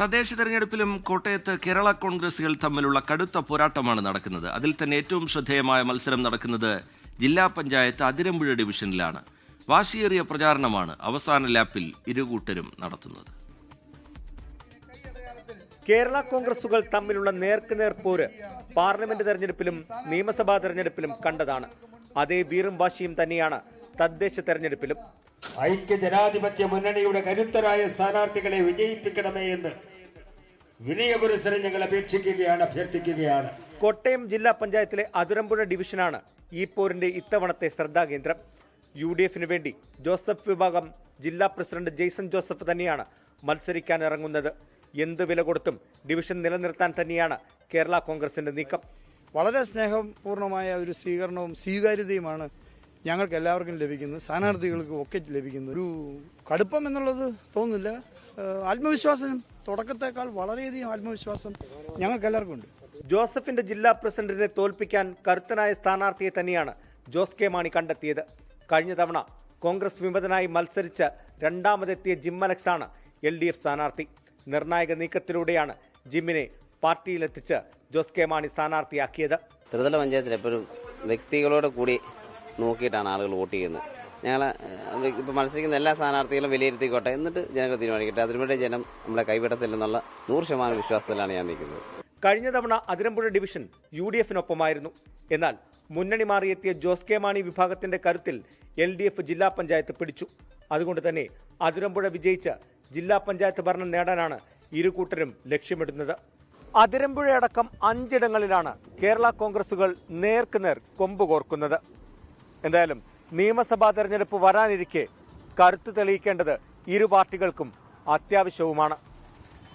തദ്ദേശ തെരഞ്ഞെടുപ്പിലും കോട്ടയത്ത് കേരള കോൺഗ്രസുകൾ തമ്മിലുള്ള കടുത്ത പോരാട്ടമാണ് നടക്കുന്നത്. അതിൽ തന്നെ ഏറ്റവും ശ്രദ്ധേയമായ മത്സരം നടക്കുന്നത് ജില്ലാ പഞ്ചായത്ത് അതിരമ്പുഴ ഡിവിഷനിലാണ്. വാശിയേറിയ പ്രചാരണമാണ് അവസാന ലാപ്പിൽ ഇരുകൂട്ടരും നടത്തുന്നത്. കേരള കോൺഗ്രസുകൾ തമ്മിലുള്ള നേർക്കുനേർ പോര് പാർലമെന്റ് തെരഞ്ഞെടുപ്പിലും നിയമസഭാ തെരഞ്ഞെടുപ്പിലും കണ്ടതാണ്. അതേ വീറും വാശിയും തന്നെയാണ് തദ്ദേശ തെരഞ്ഞെടുപ്പിലും. ഐക്യ ജനാധിപത്യ മുന്നണിയുടെ കരുത്തരായ സ്ഥാനാർത്ഥികളെ വിജയിപ്പിക്കണമേ എന്ന് വിനയപുരസരം ഞങ്ങൾ അപേക്ഷിക്കുകയാണ് അഭ്യർത്ഥിക്കുകയാണ്. കോട്ടയം ജില്ലാ പഞ്ചായത്തിലെ അതുരമ്പുഴ ഡിവിഷനാണ് ഈ പോരിന്റെ ഇത്തവണത്തെ ശ്രദ്ധാകേന്ദ്രം യു ഡി എഫിന് വേണ്ടി ജോസഫ് വിഭാഗം ജില്ലാ പ്രസിഡന്റ് ജെയ്സൺ ജോസഫ് തന്നെയാണ് മത്സരിക്കാൻ ഇറങ്ങുന്നത് എന്ത് വില കൊടുത്തും ഡിവിഷൻ നിലനിർത്താൻ തന്നെയാണ് കേരള കോൺഗ്രസിന്റെ നീക്കം. വളരെ സ്നേഹപൂർണമായ ഒരു സ്വീകരണവും സ്വീകാര്യതയുമാണ് ഞങ്ങൾക്ക് എല്ലാവർക്കും ലഭിക്കുന്നു. സ്ഥാനാർത്ഥികൾക്കും ഒക്കെ ലഭിക്കുന്നു. ഒരു കടുപ്പം എന്നുള്ളത് തോന്നുന്നില്ല. ആത്മവിശ്വാസം തുടക്കത്തേക്കാൾ വളരെയധികം ആത്മവിശ്വാസം ഞങ്ങൾക്ക് എല്ലാവർക്കും ഉണ്ട്. ജോസഫിന്റെ ജില്ലാ പ്രസിഡന്റിനെ തോൽപ്പിക്കാൻ കരുത്തനായ സ്ഥാനാർത്ഥിയെ തന്നെയാണ് ജോസ് കെ മാണി കണ്ടെത്തിയത്. കഴിഞ്ഞ തവണ കോൺഗ്രസ് വിമതനായി മത്സരിച്ച് രണ്ടാമതെത്തിയ ജിമ്മലക്സ് അലക്സ് ആണ് എൽ ഡി എഫ് സ്ഥാനാർത്ഥി. നിർണായക നീക്കത്തിലൂടെയാണ് ജിമ്മിനെ പാർട്ടിയിലെത്തിച്ച് ജോസ് കെ മാണി സ്ഥാനാർത്ഥിയാക്കിയത്. ത്രിതല പഞ്ചായത്തിൽ എപ്പോഴും വ്യക്തികളോട് കൂടി നോക്കിയിട്ടാണ് ആളുകൾ വോട്ട് ചെയ്യുന്നത്. ഞങ്ങൾ ഇപ്പോൾ മത്സരിക്കുന്ന എല്ലാ സ്ഥാനാർത്ഥികളും വിലയിരുത്തിക്കോട്ടെ. എന്നിട്ട് ജനങ്ങൾ തീരുമാനിക്കട്ടെ. അതിനുവേണ്ടി ജനം നമ്മളെ കൈവിടത്തില്ലെന്നുള്ള നൂറ് ശതമാനം വിശ്വാസത്തിലാണ് ഞാൻ നിൽക്കുന്നത്. കഴിഞ്ഞ തവണ അതിരമ്പുഴ ഡിവിഷൻ യു ഡി എഫിനൊപ്പമായിരുന്നു. എന്നാൽ മുന്നണി മാറിയെത്തിയ ജോസ് കെ മാണി വിഭാഗത്തിന്റെ കരുത്തിൽ എൽ ഡി എഫ് ജില്ലാ പഞ്ചായത്ത് പിടിച്ചു. അതുകൊണ്ട് തന്നെ അതിരമ്പുഴ വിജയിച്ച് ജില്ലാ പഞ്ചായത്ത് ഭരണം നേടാനാണ് ഇരു കൂട്ടരും ലക്ഷ്യമിടുന്നത്. അതിരമ്പുഴയടക്കം അഞ്ചിടങ്ങളിലാണ് കേരള കോൺഗ്രസുകൾ നേർക്കുനേർ കൊമ്പ് കോർക്കുന്നത് എന്തായാലും നിയമസഭാ തെരഞ്ഞെടുപ്പ് വരാനിരിക്കെ കരുത്ത് തെളിയിക്കേണ്ടത് ഇരു പാർട്ടികൾക്കും അത്യാവശ്യവുമാണ്.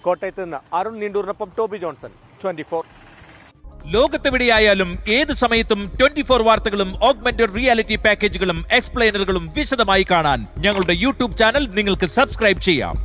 കോട്ടയത്ത് നിന്ന് അരുൺ നീണ്ടൂറിനൊപ്പം ടോബി ജോൺസൺ ട്വന്റി ഫോർ ലോകത്തെവിടെയായാലും ഏത് സമയത്തും ട്വന്റി ഫോർ വാർത്തകളും ഓഗ്മെന്റഡ് റിയാലിറ്റി പാക്കേജുകളും എക്സ്പ്ലെയിനറുകളും വിശദമായി കാണാൻ ഞങ്ങളുടെ യൂട്യൂബ് ചാനൽ നിങ്ങൾക്ക് സബ്സ്ക്രൈബ് ചെയ്യാം.